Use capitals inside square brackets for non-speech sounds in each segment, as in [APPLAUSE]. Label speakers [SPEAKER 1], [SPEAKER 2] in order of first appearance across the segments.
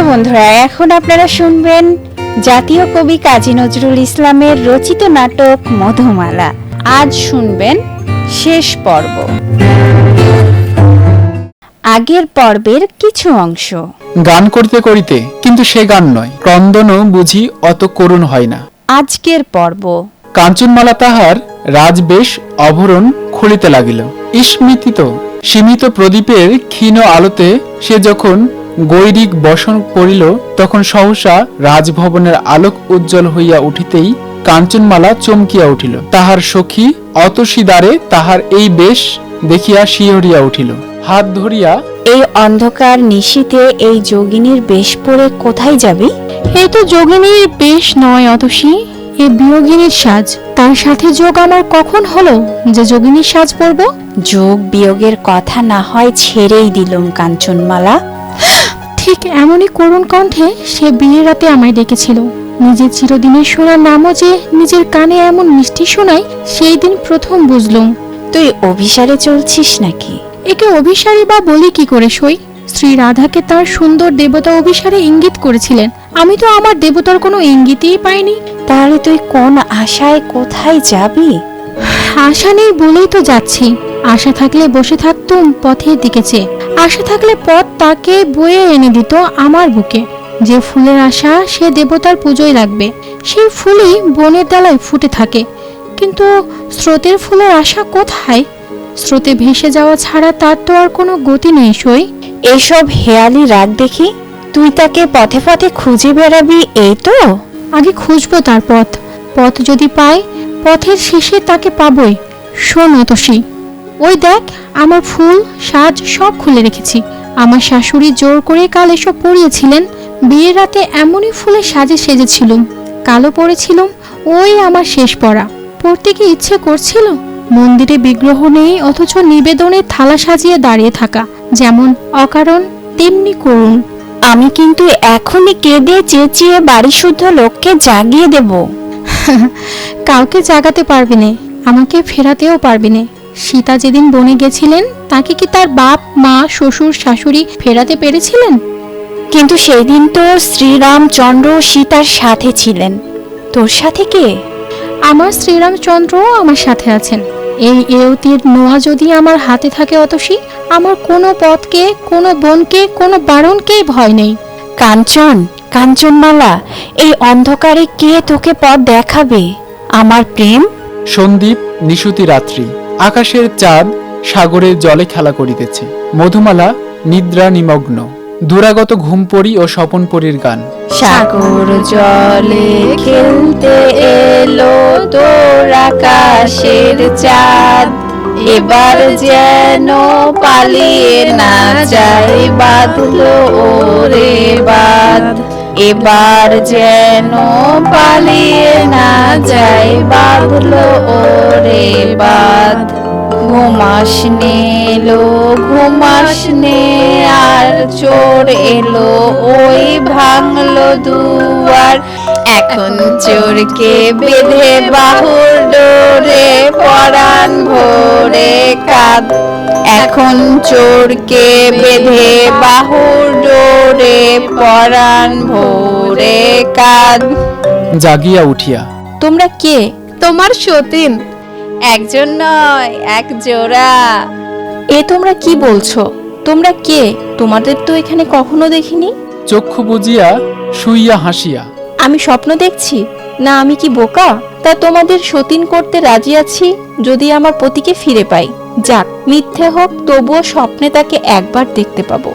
[SPEAKER 1] তো বন্ধুরা এখন আপনারা শুনবেন জাতীয় কবি কাজী নজরুল ইসলামের রচিত নাটক মধুমালা। আজ শুনবেন শেষ পর্ব। আগের পর্বের কিছু অংশ।
[SPEAKER 2] গান করতে করিতে কিন্তু সে গান নয়। ক্রন্দনও বুঝি অত করুণ হয় না।
[SPEAKER 1] আজকের পর্ব।
[SPEAKER 2] কাঞ্চনমালা তাহার রাজবেশ অভরণ খুলিতে লাগিল। স্মৃতিত সীমিত প্রদীপের ক্ষীণ আলোতে সে যখন গৈরিক বসন করিল তখন সহসা রাজভবনের আলোক উজ্জ্বল হইয়া উঠিতেই কাঞ্চনমালা চমকিয়া উঠিল। তাহার সখী অতসীদারে তাহার এই বেশ দেখিয়া শিহরিয়া উঠিল। হাত ধরিয়া
[SPEAKER 1] এই অন্ধকার নিশীতে এই যোগিনীর বেশ পরে কোথায় যাবি?
[SPEAKER 3] এই তো যোগিনীর বেশ নয় অতসী। এ বিয়োগিনীর সাজ। তার সাথে যোগ আমার কখন হলো? যে যোগিনীর সাজ পরব
[SPEAKER 1] যোগ বিয়োগের কথা না হয় ছেড়েই দিলুম কাঞ্চনমালা।
[SPEAKER 3] ঠিক এমনই করুণ কণ্ঠে সে বিয়ের রাতে আমায় ডেকেছিল। নিজের চিরদিনের শোনার নামও যে নিজের কানে এমন মিষ্টি শোনায় সেই দিন প্রথম বুঝলুম।
[SPEAKER 1] তুই অভিসারে চলছিস নাকি?
[SPEAKER 3] একে অভিসারী বা বলি কি করে সই? শ্রী রাধাকে তার সুন্দর দেবতা অভিসারে ইঙ্গিত করেছিলেন। আমি তো আমার দেবতার কোনো ইঙ্গিতই পাইনি।
[SPEAKER 1] তাহলে তুই কোন আশায় কোথায় যাবি?
[SPEAKER 3] আশা নেই বলেই তো যাচ্ছি। আশা থাকলে বসে থাকতুম পথের দিকে চেয়ে। আশা থাকলে পথ তাকে বয়ে এনে দিত আমার বুকে। যে ফুলের আশা সে দেবতার পুজোয় লাগবে সেই ফুলই বনের ডালায় ফুটে থাকে। কিন্তু স্রোতের ফুলের আশা কোথায়? স্রোতে ভেসে যাওয়া ছাড়া তার তো আর কোনো গতি নেই সই।
[SPEAKER 1] এসব হেয়ালি রাগ দেখি তুই তাকে পথে পথে খুঁজে বেড়াবি এই তো?
[SPEAKER 3] আগে খুঁজবো তার পথ। পথ যদি পাই পথের শেষে তাকে পাবই। শোন অতসী। ওই দেখ আমার ফুল সাজ সব খুলে রেখেছি। আমার শাশুড়ি জোর করে কাল এসব পরিয়েছিলেন। বিয়ের রাতে এমনই ফুলে সাজে সেজেছিলুম। কালো পরেছিলুম ওই আমার শেষ পড়া। পড়তে কি ইচ্ছে করছিল? মন্দিরে বিগ্রহ নেই অথচ নিবেদনের থালা সাজিয়ে দাঁড়িয়ে থাকা। যেমন অকারণ তেমনি করুন
[SPEAKER 1] আমি কিন্তু এখনই কেঁদে চেঁচিয়ে বাড়ি শুদ্ধ লোককে জাগিয়ে দেব। [LAUGHS]
[SPEAKER 3] কাউকে জাগাতে পারবি নে আমাকে ফেরাতেও পারবি নে। সীতা যেদিন বনে গেছিলেন তাকে কি তার বাপ মা শ্বশুর শাশুড়ি ফেরাতে পেরেছিলেন?
[SPEAKER 1] কিন্তু সেই দিন তো শ্রীরামচন্দ্র সীতার সাথে ছিলেন। তোর সাথে কে?
[SPEAKER 3] আমার শ্রীরামচন্দ্রও আমার সাথে আছেন। এই এওতির নোয়া যদি আমার হাতে থাকে অতসী আমার কোনো পথকে কোনো বনকে কোনো বারণকেই ভয় নেই।
[SPEAKER 1] কাঞ্চন কাঞ্চনমালা এই অন্ধকারে কে তোকে পথ দেখাবে? আমার প্রেম?
[SPEAKER 2] সন্দীপ নিশুতি রাত্রি। আকাশের চাঁদ সাগরের জলে খেলা করিতেছে। মধুমালা, নিদ্রা, নিমগ্ন। দুরাগত ঘুমপড়ি ও স্বপনপরীর গান।
[SPEAKER 1] সাগর জলে খেলতে এলো তোর আকাশের চাঁদ। এবার যেন পালিয়ে না যায়, বাঁধলো ওরে বাদ এবার যেন পালিয়ে না যায় ও ওরে বাদ ঘুমাস নেলো ঘুমাস নে, আর চোর এলো, ওই ভাঙলো দুয়ার। এখন চোরকে বেঁধে বাহুর ডোরে পরাণ ভোরে কাঁদ এখন চোরকে বেঁধে বাহুর ডোরে পরাণ ভোরে কাঁদ
[SPEAKER 2] জাগিয়া উঠিয়া।
[SPEAKER 1] তোমরা কে? তোমার সতীন। একজন নয় এক জোড়া। এ তোমরা কি বলছো? তোমরা কে? তোমাদের তো এখানে কখনো দেখিনি।
[SPEAKER 2] চক্ষু বুজিয়া শুইয়া হাসিয়া।
[SPEAKER 1] আমি স্বপ্ন দেখছি। না আমি কি বোকা? তা তোমাদের সতীন করতে রাজি আছি যদি আমার পতিকে ফিরে পাই। যাক মিথ্যে হোক তবুও স্বপ্নে তাকে একবার দেখতে পাবো।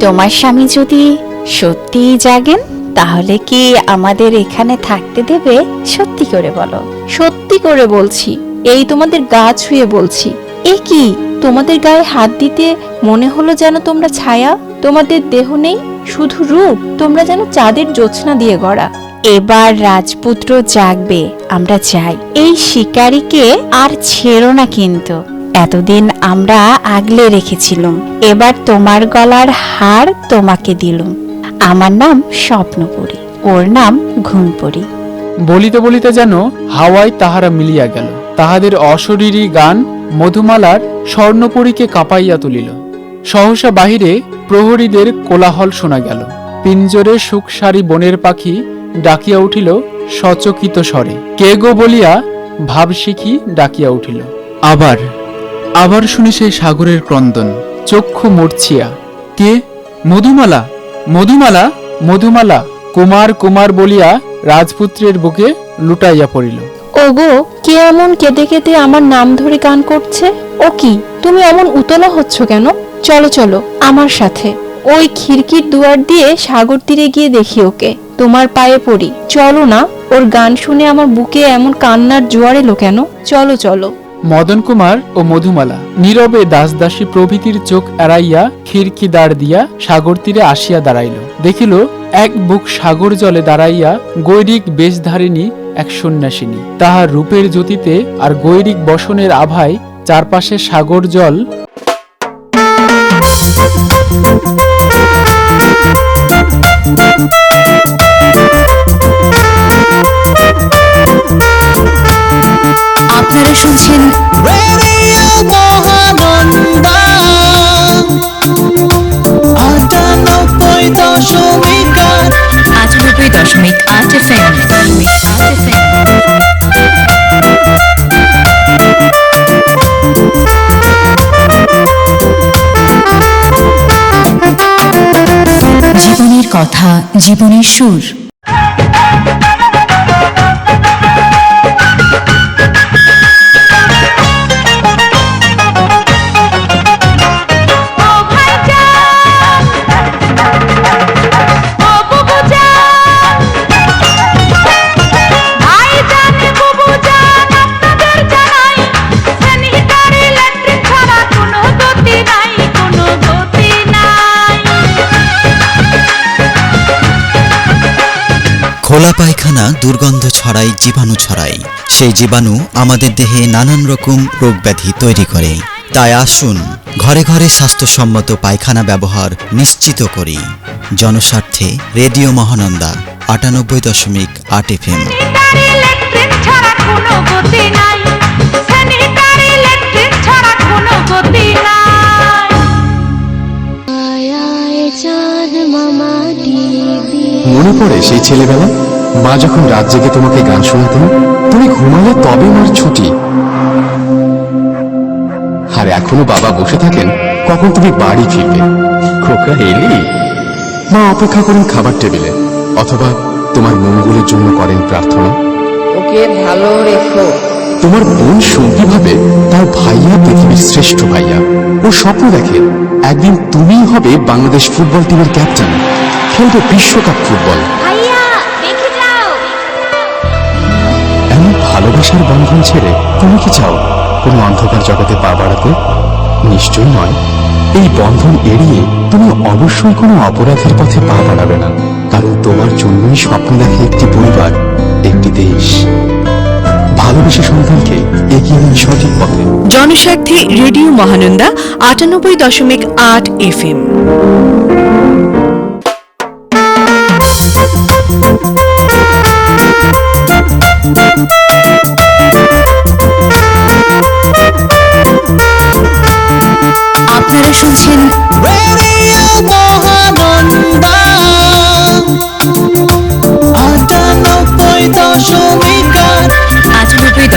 [SPEAKER 1] তোমার স্বামী যদি সত্যিই জাগেন তাহলে কি আমাদের এখানে থাকতে দেবে? সত্যি করে বলো। সত্যি করে বলছি এই তোমাদের গা ছুঁয়ে বলছি। এ কি? তোমাদের গায়ে হাত দিতে মনে হলো যেন তোমরা ছায়া? তোমাদের দেহ নেই শুধু রূপ। তোমরা যেন চাঁদের জ্যোৎস্না দিয়ে গড়া। এবার রাজপুত্র জাগবে, আমরা চাই। এই শিকারীকে আর ছেড়ো না কিন্তু। এতদিন আমরা আগলে রেখেছিলাম, এবার তোমার গলার হার তোমাকে দিলুম। আমার নাম স্বপ্নপুরী, ওর নাম ঘুমপুরী।
[SPEAKER 2] বলিতে বলিতে যেন হাওয়ায় তাহারা মিলিয়া গেল। তাহাদের অশরীরী গান মধুমালার স্বর্ণপুরীকে কাঁপাইয়া তুলিল। সহসা বাহিরে প্রহরীদের কোলাহল শোনা গেল। পিঞ্জরে সুখসারি বনের পাখি ডাকিয়া উঠিল, সচকিত স্বরে। কে গো বলিয়া? ভাব শিখি ডাকিয়া উঠিল। আবার আবার শুনি সেই সাগরের ক্রন্দন, চক্ষু মূর্ছিয়া। কে? মধুমালা মধুমালা মধুমালা। কুমার কুমার বলিয়া রাজপুত্রের বুকে লুটাইয়া পড়িল।
[SPEAKER 4] ওগো, কে এমন কেঁদে কেঁদে আমার নাম ধরে গান করছে? ও কি, তুমি এমন উতলা হচ্ছ কেন? চলো চলো, আমার সাথে। ওই খিড়কির দুয়ার দিয়ে সাগর তীরে গিয়ে দেখি ওকে। তোমার পায়ে পড়ি। চলো না, ওর গান শুনে আমার বুকে এমন কান্নার জোয়ার এলো কেন? চলো চলো।
[SPEAKER 2] মদন কুমার ও মধুমালা নীরবে দাসদাসী প্রভৃতির চোখ এড়াইয়া খিড়কি দাঁড় দিয়া সাগর তীরে আসিয়া দাঁড়াইল। দেখিল, এক বুক সাগর জলে দাঁড়াইয়া গৈরিক বেশধারিণী এক সন্ন্যাসিনী। তাহার রূপের জ্যোতিতে আর গৈরিক বসনের আভায় চারপাশে সাগর জল
[SPEAKER 5] আপনারা শুনছেন
[SPEAKER 6] আটানব্বই দশমিক আট
[SPEAKER 5] আটানব্বই দশমিক আট এফ এম। কথা জীবনের সুর।
[SPEAKER 7] খোলা পায়খানা দুর্গন্ধ ছড়ায় জীবাণু ছড়ায় সেই জীবাণু আমাদের দেহে নানান রকম রোগ ব্যাধি তৈরি করে। তাই আসুন, ঘরে ঘরে স্বাস্থ্যসম্মত পায়খানা ব্যবহার নিশ্চিত করি। জনস্বার্থে রেডিও মহানন্দা, আটানব্বই দশমিক আট এফ এম
[SPEAKER 8] মনে পড়ে সেই ছেলেবেলা মা যখন রাত জেগে তোমাকে গান শোনাতেন তুমি ঘুমালে তবে মার ছুটি। আর এখনও বাবা বসে থাকেন কখন তুমি বাড়ি ফিরবে? খোকা এলি? মা অপেক্ষা করেন খাবার টেবিলে অথবা তোমার মঙ্গলের জন্য করেন প্রার্থনা।
[SPEAKER 9] ওকে ভালো রেখো।
[SPEAKER 8] তোমার বোন সঙ্গী ভাবে তার ভাইয়া পৃথিবীর শ্রেষ্ঠ ভাইয়া। ও স্বপ্ন দেখে একদিন তুমিই হবে বাংলাদেশ ফুটবল টিমের ক্যাপ্টেন। খেলবে বিশ্বকাপ ফুটবল।
[SPEAKER 10] ভাইয়া দেখে যাও।
[SPEAKER 8] এমন ভালোবাসার বন্ধন ছেড়ে তুমি কি চাও? কোনো অন্ধকার জগতে পা বাড়াতে? নিশ্চয়ই নয়। এই বন্ধন এড়িয়ে তুমি অবশ্যই কোনো অপরাধের পথে পা বাড়াবে না। কারণ তোমার জন্যই স্বপ্ন দেখে একটি পরিবার একটি দেশ। ভালোবেসে সন্তানকে এগিয়ে নিন সঠিক পথে।
[SPEAKER 5] জনস্বার্থে রেডিও মহানন্দা আটানব্বই দশমিক আট এফ এম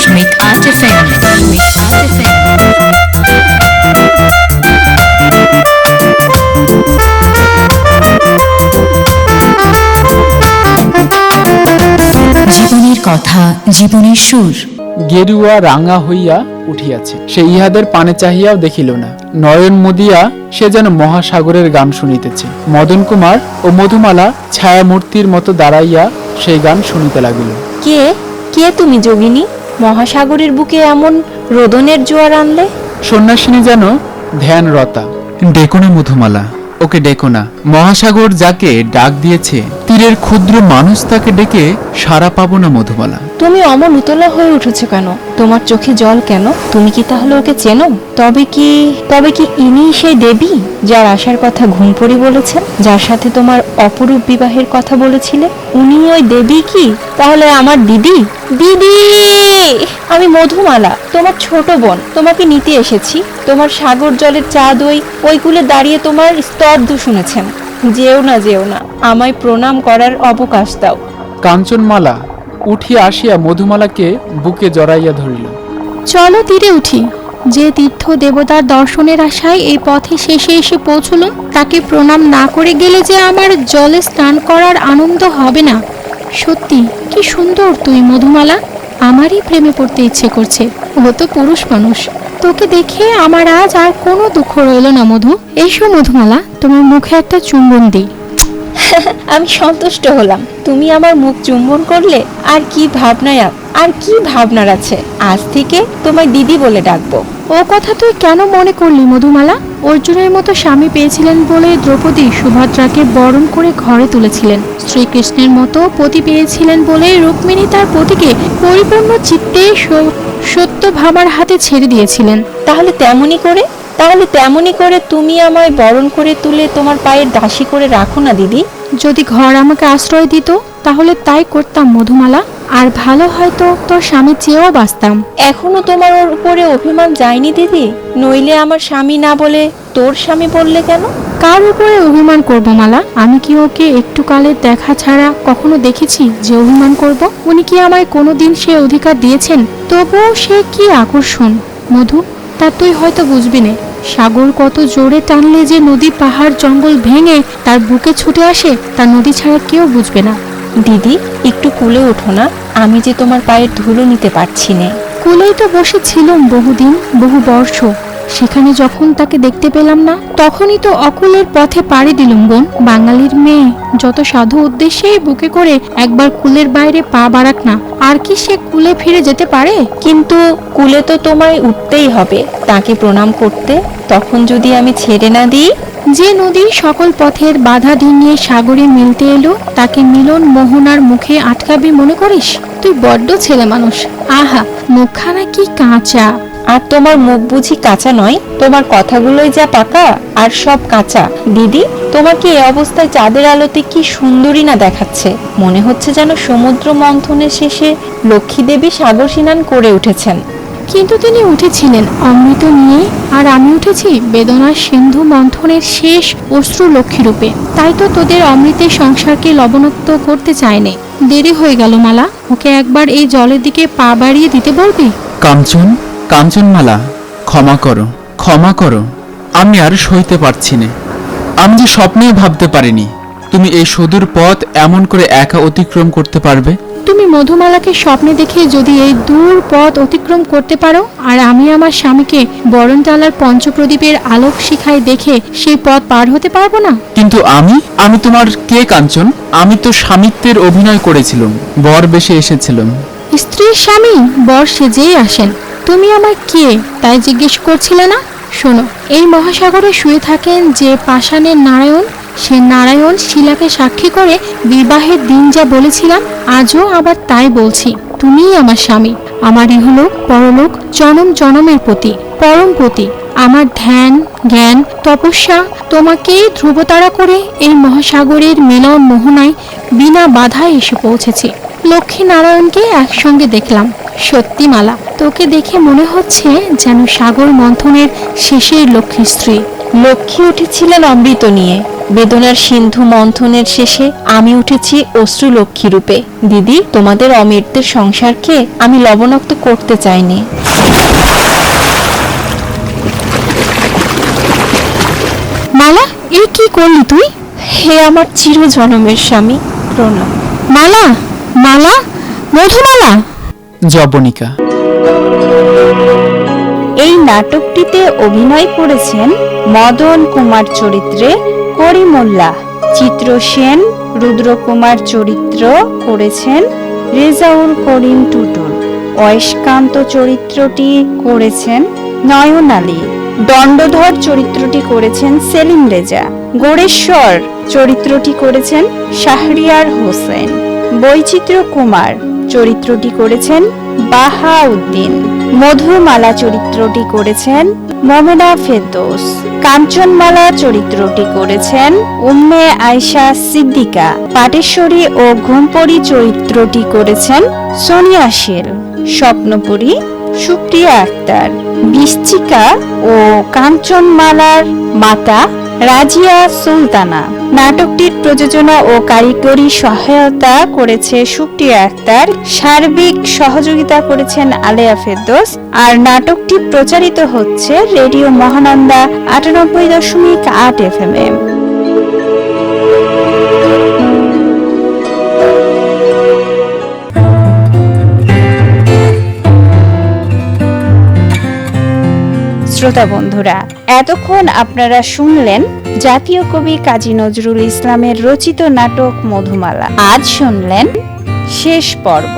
[SPEAKER 6] দশমিক আট
[SPEAKER 5] জীবনের কথা জীবনের সুর।
[SPEAKER 2] গেরুয়া রাঙা হইয়া উঠিয়াছে। সে ইহাদের পানে চাহিয়াও দেখিল না। নয়ন মুদিয়া সে যেন মহাসাগরের গান শুনিতেছে। মদন কুমার ও মধুমালা ছায়ামূর্তির মতো দাঁড়াইয়া সেই গান শুনিতে লাগিল।
[SPEAKER 4] কে? কে তুমি যোগিনী, মহাসাগরের বুকে এমন রোদনের জোয়ার আনলে?
[SPEAKER 2] সন্ন্যাসিনী যেন ধ্যান রতা ডেকো না মধুমালা, ওকে ডেকো না। মহাসাগর যাকে ডাক দিয়েছে, তীরের ক্ষুদ্র মানুষ তাকে ডেকে সারা পাবো না মধুমালা।
[SPEAKER 4] তুমি অমন উতলা হয়ে উঠেছো কেন? তোমার চোখে জল কেন? তুমি কি তাহলে ওকে চেনো? তবে কি তবে কি ইনি সেই দেবী, যার আসার কথা ঘুম ঘুমপড়ি বলেছেন? যার সাথে তোমার অপরূপ বিবাহের কথা বলেছিলে? উনি ওই দেবী কি? তাহলে আমার দিদি? দিদি! আমি মধুমালা, তোমার ছোট বোন, তোমাকে নিতে এসেছি। তোমার সাগর জলের চা দই ওই কুলে দাঁড়িয়ে তোমার স্তব্ধ শুনেছেন। যেও না যেও না, আমায় প্রণাম করার অবকাশ দাও।
[SPEAKER 2] কাঞ্চনমালা উঠিয়া আসিয়া মধুমালাকে বুকে জড়াইয়া ধরিল।
[SPEAKER 3] চলো তীরে উঠি। যে তীর্থ দেবতার দর্শনের আশায় এই পথে শেষে এসে পৌঁছলো তাকে প্রণাম না করে গেলে যে আমার জলে স্নান করার আনন্দ হবে না। সত্যি, কি সুন্দর তুই মধুমালা। আমারই প্রেমে পড়তে ইচ্ছে করছে। ও তো পুরুষ মানুষ। তোকে দেখে আমার আজ আর কোনো দুঃখ রইল না মধু। এসো মধুমালা, তোমার মুখে একটা চুম্বন দিই।
[SPEAKER 4] আমি সন্তুষ্ট হলাম। তুমি আমার মুখ চুম্বন করলে আর কি ভাবনায় আর কি ভাবনার আছে? আজ থেকে তোমায় দিদি বলে ডাকবো।
[SPEAKER 3] ও কথা তুই কেন মনে করলি মধুমালা? অর্জুনের মতো স্বামী পেয়েছিলেন বলে দ্রৌপদী সুভদ্রাকে বরণ করে ঘরে তুলেছিলেন। শ্রীকৃষ্ণের মতো পতি পেয়েছিলেন বলে রুক্মিণী তার পতিকে পরিপূর্ণ চিত্তে সত্য ভাবার হাতে ছেড়ে দিয়েছিলেন।
[SPEAKER 4] তাহলে তেমনি করে তাহলে তেমনি করে তুমি আমায় বরণ করে তুলে তোমার পায়ের দাসী করে রাখো না দিদি।
[SPEAKER 3] যদি ঘর আমাকে আশ্রয় দিত তাহলে তাই করতাম মধুমালা। আর ভালো হয়তো তোর স্বামী চেয়েও বাঁচতাম।
[SPEAKER 4] এখনও তোমার ওর উপরে অভিমান যায়নি দিদি? নইলে আমার স্বামী না বলে তোর স্বামী বললে কেন?
[SPEAKER 3] কার উপরে অভিমান করব মালা? আমি কি ওকে একটু কালের দেখা ছাড়া কখনো দেখেছি যে অভিমান করব? উনি কি আমায় কোনোদিন সে অধিকার দিয়েছেন? তবুও সে কি আকর্ষণ? মধু তা তুই হয়তো বুঝবি না। সাগর কত জোরে টানলে যে নদী পাহাড় জঙ্গল ভেঙে তার বুকে ছুটে আসে তা নদী ছাড়া কেউ বুঝবে না।
[SPEAKER 4] দিদি একটু কুলে ওঠো না আমি যে তোমার পায়ের ধুলো নিতে পারছি নে।
[SPEAKER 3] কুলেই তো বসেছিলাম বহুদিন বহু বর্ষ। সেখানে যখন তাকে দেখতে পেলাম না তখনই তো অকুলের পথে পাড়ি দিলুম বোন। বাঙালির মেয়ে যত সাধু উদ্দেশ্যেই বুকে করে একবার কুলের বাইরে পা বাড়াক না আর কি সে কুলে ফিরে যেতে পারে?
[SPEAKER 4] কিন্তু কুলে তো তোমায় উঠতেই হবে তাকে প্রণাম করতে। তখন যদি আমি ছেড়ে না দিই?
[SPEAKER 3] যে নদী সকল পথের বাধা ডিঙিয়ে সাগরে মিলতে এলো তাকে মিলন মোহনার মুখে আটকাবি মনে করিস? তুই বড্ড ছেলে মানুষ আহা মুখখানা কি কাঁচা।
[SPEAKER 4] আর তোমার মুখ বুঝি কাঁচা নয়? তোমার কথাগুলোই যা পাকা আর সব কাঁচা। দিদি তোমাকে এই অবস্থায় চাঁদের আলোতে কি সুন্দরী না দেখাচ্ছে? মনে হচ্ছে যেন সমুদ্র মন্থনের শেষে লক্ষ্মী দেবী সাগর স্নান করে উঠেছেন।
[SPEAKER 3] কিন্তু তিনি উঠেছিলেন অমৃত নিয়ে। আর আমি উঠেছি বেদনার সিন্ধু মন্থনের শেষ অশ্রু লক্ষ্মীরূপে তাই তো তোদের অমৃতের সংসারকে লবণাক্ত করতে চায়নি। দেরি হয়ে গেল মালা ওকে একবার এই জলের দিকে পা বাড়িয়ে দিতে বলবি?
[SPEAKER 2] কাঞ্চন কাঞ্চনমালা ক্ষমা করো ক্ষমা করো। আমি আর সইতে পারছি না। আমি যে স্বপ্নেও ভাবতে পারিনি তুমি এই সুদূর পথ এমন করে একা অতিক্রম করতে পারবে?
[SPEAKER 3] তুমি মধুমালাকে স্বপ্নে দেখে যদি এই দূর পথ অতিক্রম করতে পারো আর আমি আমার স্বামীকে বরণটালার পঞ্চপ্রদীপের আলোক শিখায় দেখে সেই পথ পার হতে পারব না?
[SPEAKER 2] কিন্তু আমি? আমি তোমার কে কাঞ্চন? আমি তো স্বামিত্বের অভিনয় করেছিলাম বর বেশে এসেছিলাম।
[SPEAKER 3] স্ত্রীর স্বামী বর সেজেই আসেন। তুমি আমার কে? তাই জিজ্ঞেস করছিলে না? শোনো, এই মহাসাগরে শুয়ে থাকেন যে পাষাণের নারায়ণ, সে নারায়ণ শিলাকে সাক্ষী করে বিবাহের দিন যা বলেছিলাম, আজও আবার তাই বলছি, তুমিই আমার স্বামী। আমার ইহলোক, পরলোক, জনম জনমের প্রতি, পরম প্রতি। আমার ধ্যান, জ্ঞান, তপস্যা তোমাকে ধ্রুবতারা করে এই মহাসাগরের মিলন মোহনায় বিনা বাধায় এসে পৌঁছেছি। লক্ষ্মী নারায়ণকে একসঙ্গে দেখলাম। সত্যি মালা। তোকে দেখে মনে হচ্ছে যেন সাগর মন্থনের শেষের লক্ষ্মী স্ত্রী।
[SPEAKER 4] লক্ষ্মী উঠেছিলেন অমৃত নিয়ে। বেদনার সিন্ধু মন্থনের শেষে আমি উঠেছি অশ্রু লক্ষ্মী রূপে। দিদি তোমাদের অমৃতের সংসারকে আমি লবণাক্ত করতে চাইনি।
[SPEAKER 3] মালা এই কি করলি তুই?
[SPEAKER 4] হে আমার চিরজনমের স্বামী প্রণাম।
[SPEAKER 3] মালা মালা মধুমালা।
[SPEAKER 2] জবনিকা
[SPEAKER 1] এই নাটকটিতে অভিনয় করেছেন মদন কুমার চরিত্রে করিমুল্লাহ। চিত্র সেন রুদ্রকুমার চরিত্র করেছেন রেজাউল করিম টুটুল। অয়স্কান্ত চরিত্রটি করেছেন নয়ন আলী। দণ্ডধর চরিত্রটি করেছেন সেলিম রেজা। গোড়েশ্বর চরিত্রটি করেছেন শাহরিয়ার হোসেন। বৈচিত্র্য কুমার চরিত্রটি করেছেন বাহাউদ্দিন। মধুমালা চরিত্রটি করেছেন মমেনা ফেরদৌস। কাঞ্চনমালা চরিত্রটি করেছেন উম্মে আয়শা সিদ্দিকা। পাটেশ্বরী ও ঘুমপরি চরিত্রটি করেছেন সোনিয়া শীল স্বপ্নপুরী সুপ্রিয়া আক্তার। বৃশ্চিকা ও কাঞ্চনমালার মাতা রাজিয়া সুলতানা। নাটকটির প্রযোজনা ও কারিগরি সহায়তা করেছে সুপ্রিয়া আক্তার, সার্বিক সহযোগিতা করেছেন আলেয়া ফেরদোস, আর নাটকটি প্রচারিত হচ্ছে রেডিও মহানন্দা আটানব্বই দশমিক আট এফ এম শ্রোতা বন্ধুরা, এতক্ষণ আপনারা শুনলেন জাতীয় কবি কাজী নজরুল ইসলামের রচিত নাটক মধুমালা। আজ শুনলেন শেষ পর্ব।